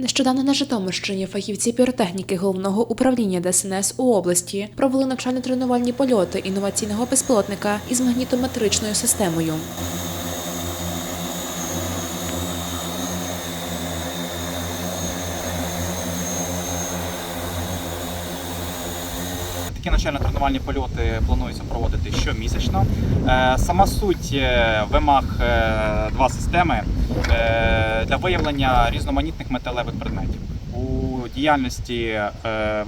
Нещодавно на Житомирщині фахівці піротехніки головного управління ДСНС у області провели навчально-тренувальні польоти інноваційного безпілотника із магнітометричною системою. Такі навчально-тренувальні польоти планується проводити щомісячно. Е, Сама суть е, вимог е, два системи для виявлення різноманітних металевих предметів. У діяльності е,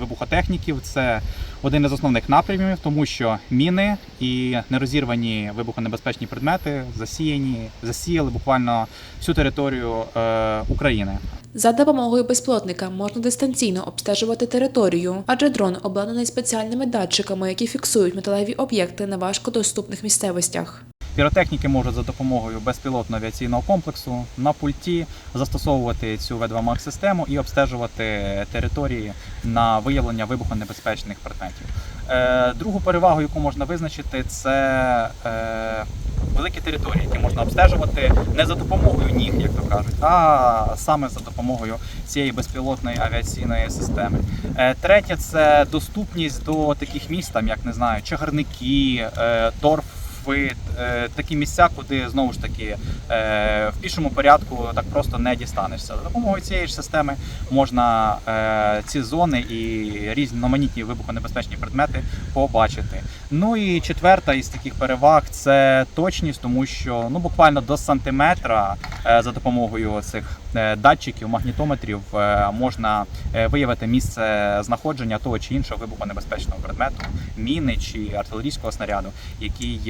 вибухотехніків це один із основних напрямів, тому що міни і нерозірвані вибухонебезпечні предмети засіяні, засіяли буквально всю територію е, України. За допомогою безпілотника можна дистанційно обстежувати територію, адже дрон обладнаний спеціальними датчиками, які фіксують металеві об'єкти на важкодоступних місцевостях. Піротехніки можуть за допомогою безпілотного авіаційного комплексу на пульті застосовувати цю V2 систему і обстежувати території на виявлення вибухонебезпечних предметів. Е, Другу перевагу, яку можна визначити, це е, великі території, які можна обстежувати не за допомогою ніг, як то кажуть, а саме за допомогою цієї безпілотної авіаційної системи. Е, Третє це доступність до таких міст, там, як не знаю, чагарники, торф. Вид, е, такі місця, куди знову ж таки е, в пішому порядку так просто не дістанешся. За допомогою цієї ж системи можна е, ці зони і різноманітні вибухонебезпечні предмети побачити. Ну і четверта із таких переваг це точність, тому що ну буквально до сантиметра за допомогою цих датчиків, магнітометрів можна виявити місце знаходження того чи іншого вибухонебезпечного предмету, міни чи артилерійського снаряду, який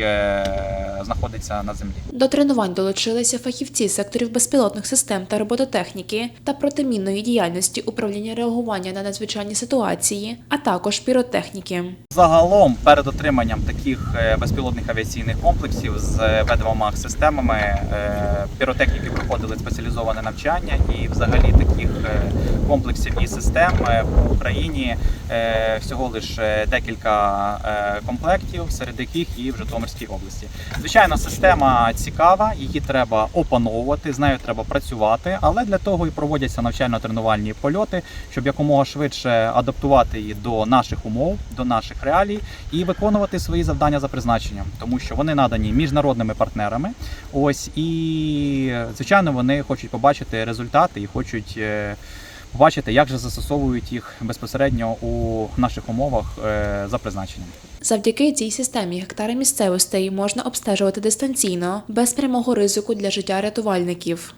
знаходиться на землі. До тренувань долучилися фахівці секторів безпілотних систем та робототехніки та протимінної діяльності управління реагування на надзвичайні ситуації, а також піротехніки. Загалом перед отриманням таких е, безпілотних авіаційних комплексів з V2 системами е, піротехніки проходили спеціалізоване навчання і взагалі таких е, комплексів і систем е, по Україні е, всього лише декілька е, комплектів, серед яких і в Житомирській області. Звичайно, система цікава, її треба опановувати, з нею треба працювати, але для того і проводяться навчально-тренувальні польоти, щоб якомога швидше адаптувати її до наших умов, до наших реалій і виконувати свої завдання за призначенням, тому що вони надані міжнародними партнерами. Ось і звичайно вони хочуть побачити результати і хочуть. Побачити, як же застосовують їх безпосередньо у наших умовах е, за призначенням. Завдяки цій системі гектари місцевостей можна обстежувати дистанційно без прямого ризику для життя рятувальників.